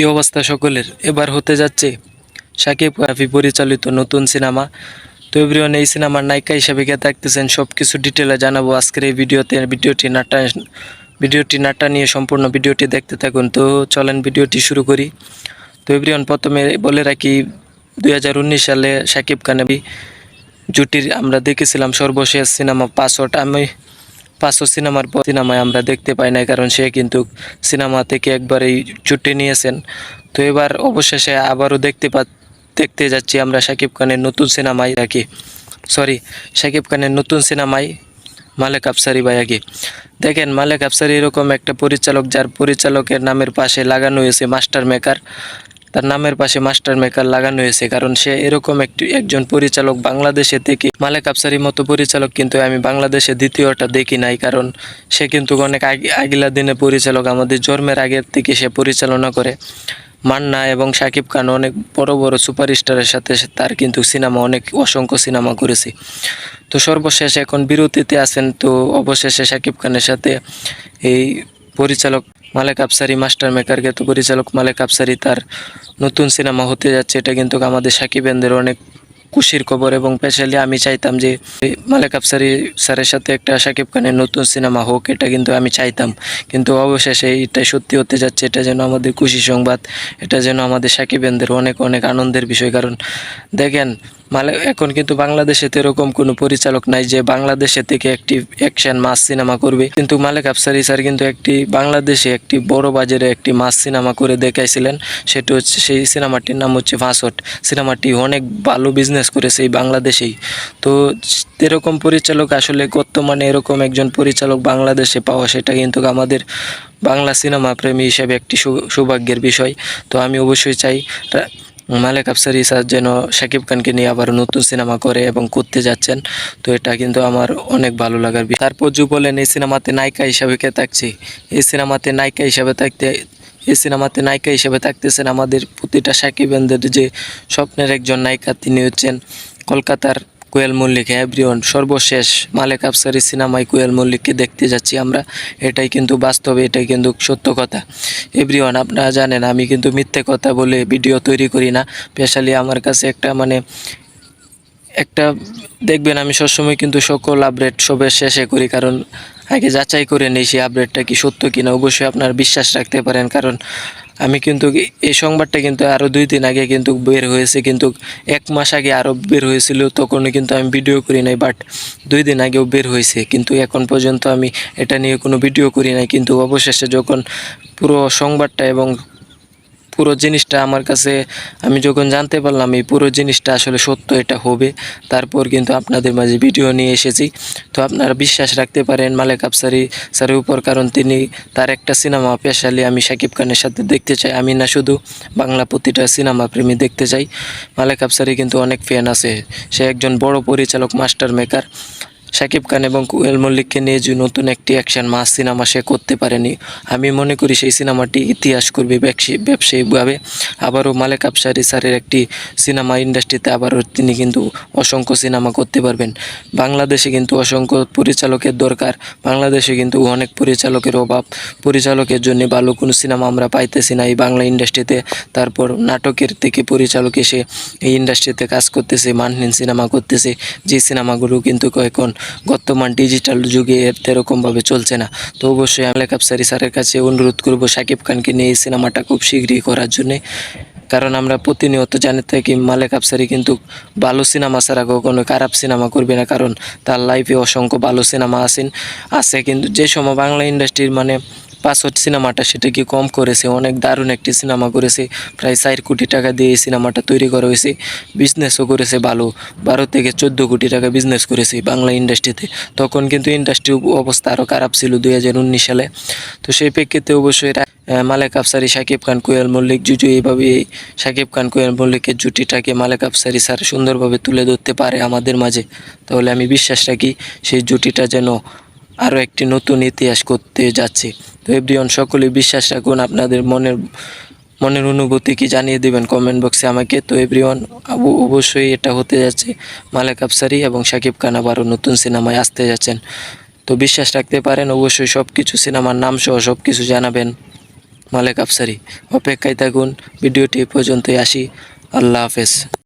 কি অবস্থা সকলের? এবার হতে যাচ্ছে সাকিব রাফি পরিচালিত নতুন সিনেমা। তো এভরিওয়ান, এই সিনেমার নায়িকা হিসেবে কে থাকতেছেন সব কিছু ডিটেলে জানাব আজকের এই ভিডিওতে। ভিডিওটি নাটা ভিডিওটি নাটা নিয়ে সম্পূর্ণ ভিডিওটি দেখতে থাকুন। তো চলেন ভিডিওটি শুরু করি। তো এভরিওয়ান, প্রথমে বলে রাখি, দুই হাজার উনিশ সালে সাকিব খানের জুটির আমরা দেখেছিলাম সর্বশেষ সিনেমা পাসওয়ার্ড আমি পাঁচশো সিনেমার পর সিনেমায় আমরা দেখতে পাই না কারণ সে কিন্তু সিনেমা থেকে একবারেই ছুটি নিয়েছেন। তো এবার অবশেষে আবারও দেখতে পা, দেখতে যাচ্ছি আমরা শাকিব খানের নতুন সিনেমায় রাখি সরি শাকিব খানের নতুন সিনেমায় মালেক আফসারি ভাইয়াকে দেখেন, মালেক আফসারি এরকম একটা পরিচালক, যার পরিচালকের নামের পাশে লাগানো হয়েছে মাস্টার মেকার। তার নামের পাশে মাস্টার মেকার লাগানো হয়েছে, কারণ সে এরকম একটি একজন পরিচালক বাংলাদেশে থেকে মালেক আফসারির মতো পরিচালক কিন্তু আমি বাংলাদেশে দ্বিতীয়টা দেখি নাই, কারণ সে কিন্তু অনেক আগে, আগিলা দিনে পরিচালক। আমাদের জন্মের আগের থেকে সে পরিচালনা করে। মান্না এবং শাকিব খান অনেক বড় বড় সুপারস্টারের সাথে তার কিন্তু সিনেমা, অনেক অসংখ্য সিনেমা করেছে। তো সর্বশেষ এখন বিরতিতে আছেন, তো অবশেষে শাকিব খানের সাথে এই পরিচালক মালেক আফসারি মাস্টার মেকারকে তো পরিচালক মালেক আফসারি তার নতুন সিনেমা হতে যাচ্ছে। এটা কিন্তু আমাদের সাকিবেনদের অনেক খুশির খবর এবং স্পেশালি আমি চাইতাম যে মালেক আফসারি স্যারের সাথে একটা শাকিব খানের নতুন সিনেমা হোক, এটা কিন্তু আমি চাইতাম। কিন্তু অবশেষে এটা সত্যি হতে যাচ্ছে, এটা যেন আমাদের খুশি সংবাদ, এটা যেন আমাদের সাকিবেনদের অনেক অনেক আনন্দের বিষয়। কারণ দেখেন মালে এখন কিন্তু বাংলাদেশে এরকম কোনো পরিচালক নাই যে বাংলাদেশে থেকে একটি অ্যাকশন মাস সিনেমা করবে। কিন্তু মালেক আফসারি স্যার কিন্তু একটি বাংলাদেশে একটি বড় বাজারে একটি মাস সিনেমা করে দেখাইছিলেন। সেটা হচ্ছে সেই সিনেমাটির নাম হচ্ছে ফাঁসট সিনেমাটি অনেক ভালো বিজনেস করেছে এই বাংলাদেশেই। তো এরকম পরিচালক আসলে বর্তমানে এরকম একজন পরিচালক বাংলাদেশে পাওয়া সেটা কিন্তু আমাদের বাংলা সিনেমা প্রেমী হিসেবে একটি সৌভাগ্যের বিষয়। তো আমি অবশ্যই চাই মালেক আফসারি স্যার যেন শাকিব খানকে নিয়ে আবার নতুন সিনেমা করে এবং করতে যাচ্ছেন, তো এটা কিন্তু আমার অনেক ভালো লাগার বিষয়। তারপর যু বলেন, এই সিনেমাতে নায়িকা হিসাবে কে থাকছি? এই সিনেমাতে নায়িকা হিসাবে থাকতে, এই সিনেমাতে নায়িকা হিসাবে থাকতেছেন আমাদের প্রতিটা সাকিবেনদের যে স্বপ্নের একজন নায়িকা, তিনি হচ্ছেন কলকাতার কোয়েল মল্লিক এভরিওয়ান সর্বশেষ মালেক আফসারি সিনেমায় কোয়েল মল্লিককে দেখতে যাচ্ছি আমরা। এটাই কিন্তু বাস্তবে, এটাই কিন্তু সত্য কথা। এভরিওয়ান আপনারা জানেন, আমি কিন্তু মিথ্যে কথা বলে ভিডিও তৈরি করি না। স্পেশালি আমার কাছে একটা মানে একটা, দেখবেন আমি সবসময় কিন্তু সকল আপডেট সবের শেষে করি, কারণ আগে যাচাই করে নেই সেই আপডেটটা কি সত্য কিনা। অবশ্যই আপনার বিশ্বাস রাখতে পারেন, কারণ আমি কিন্তু এই সংবাদটা কিন্তু আরও দুই দিন আগে কিন্তু বের হয়েছে, কিন্তু এক মাস আগে আরও বের হয়েছিল, তখনও কিন্তু আমি ভিডিও করি নাই বাট দুই দিন আগেও বের হয়েছে। কিন্তু এখন পর্যন্ত আমি এটা নিয়ে কোনো ভিডিও করি নাই, কিন্তু অবশেষে যখন পুরো সংবাদটা এবং পুরো জিনিসটা আমার কাছে, আমি যখন জানতে পারলাম এই পুরো জিনিসটা আসলে সত্য এটা হবে, তারপর কিন্তু আপনাদের মাঝে ভিডিও নিয়ে এসেছি। তো আপনারা বিশ্বাস রাখতে পারেন, মালেক আফসারি স্যারের উপর, কারণ তিনি তার একটা সিনেমা, স্পেশালি আমি শাকিব খানের সাথে দেখতে চাই, আমি না শুধু বাংলা প্রতিটা সিনেমা প্রেমী দেখতে চাই। মালেক আফসারি কিন্তু অনেক ফ্যান আছে, সে একজন বড় পরিচালক মাস্টার মেকার শাকিব খান এবং কুয়েল মল্লিককে নিয়ে যে নতুন একটি অ্যাকশন মাস সিনেমা সে করতে পারেনি, আমি মনে করি সেই সিনেমাটি ইতিহাস করবে ব্যবসায়ী ব্যবসায়িকভাবে আবারও মালেক আফসারি স্যারের একটি সিনেমা ইন্ডাস্ট্রিতে আবারও তিনি কিন্তু অসংখ্য সিনেমা করতে পারবেন। বাংলাদেশে কিন্তু অসংখ্য পরিচালকের দরকার। বাংলাদেশে কিন্তু অনেক পরিচালকের অভাব। পরিচালকের জন্য ভালো কোনো সিনেমা আমরা পাইতেছি না এই বাংলা ইন্ডাস্ট্রিতে। তারপর নাটকের থেকে পরিচালক এসে এই ইন্ডাস্ট্রিতে কাজ করতেছে, মানহীন সিনেমা করতেছে। যে সিনেমাগুলো কিন্তু এখন বর্তমান ডিজিটাল যুগে এর এরকমভাবে চলছে না। তো অবশ্যই আমি আফসারি স্যারের কাছে অনুরোধ করব সাকিব খানকে নিয়ে এই সিনেমাটা খুব শীঘ্রই করার জন্যে। কারণ আমরা প্রতিনিয়ত জানি থাকি, মালেক আফসারি কিন্তু ভালো সিনেমা ছাড়া কখনো খারাপ সিনেমা করবে না। কারণ তার লাইফে অসংখ্য ভালো সিনেমা আছেন, আছে কিন্তু যে সময় বাংলা ইন্ডাস্ট্রির মানে পাসওয়ার্ড সিনেমাটা সেটা কি কম করেছে, অনেক দারুণ একটি সিনেমা করেছে, প্রায় চার কোটি টাকা দিয়ে এই সিনেমাটা তৈরি করা হয়েছে, বিজনেসও করেছে ভালো, বারো থেকে চোদ্দ কোটি টাকা বিজনেস করেছে বাংলা ইন্ডাস্ট্রিতে। তখন কিন্তু ইন্ডাস্ট্রি অবস্থা আরও খারাপ ছিল দুই হাজার উনিশ সালে। তো সেই প্রেক্ষিতে অবশ্যই মালেক আফসারি শাকিব খান, কোয়েল মল্লিক, জুজু, এইভাবে এই শাকিব খান, কোয়েল মল্লিকের জুটিটাকে মালেক আফসারি স্যার সুন্দরভাবে তুলে ধরতে পারে আমাদের মাঝে। তাহলে আমি বিশ্বাস রাখি সেই জুটিটা যেন আরও একটি নতুন ইতিহাস করতে যাচ্ছে। তো এভরিওয়ান, সকলে বিশ্বাস রাখুন, আপনাদের মনের মনের অনুভূতি কি জানিয়ে দেবেন কমেন্ট বক্সে আমাকে। তো এভরিওয়ান অবশ্যই এটা হতে যাচ্ছে। মালেক আফসারি এবং শাকিব খান আবারও নতুন সিনেমায় আসতে যাচ্ছেন। তো বিশ্বাস রাখতে পারেন, অবশ্যই সব কিছু সিনেমার নাম সহ সব কিছু জানাবেন মালেক আফসারি। অপেক্ষায় থাকুন, ভিডিওটি পর্যন্তই আসি। আল্লাহ হাফেজ।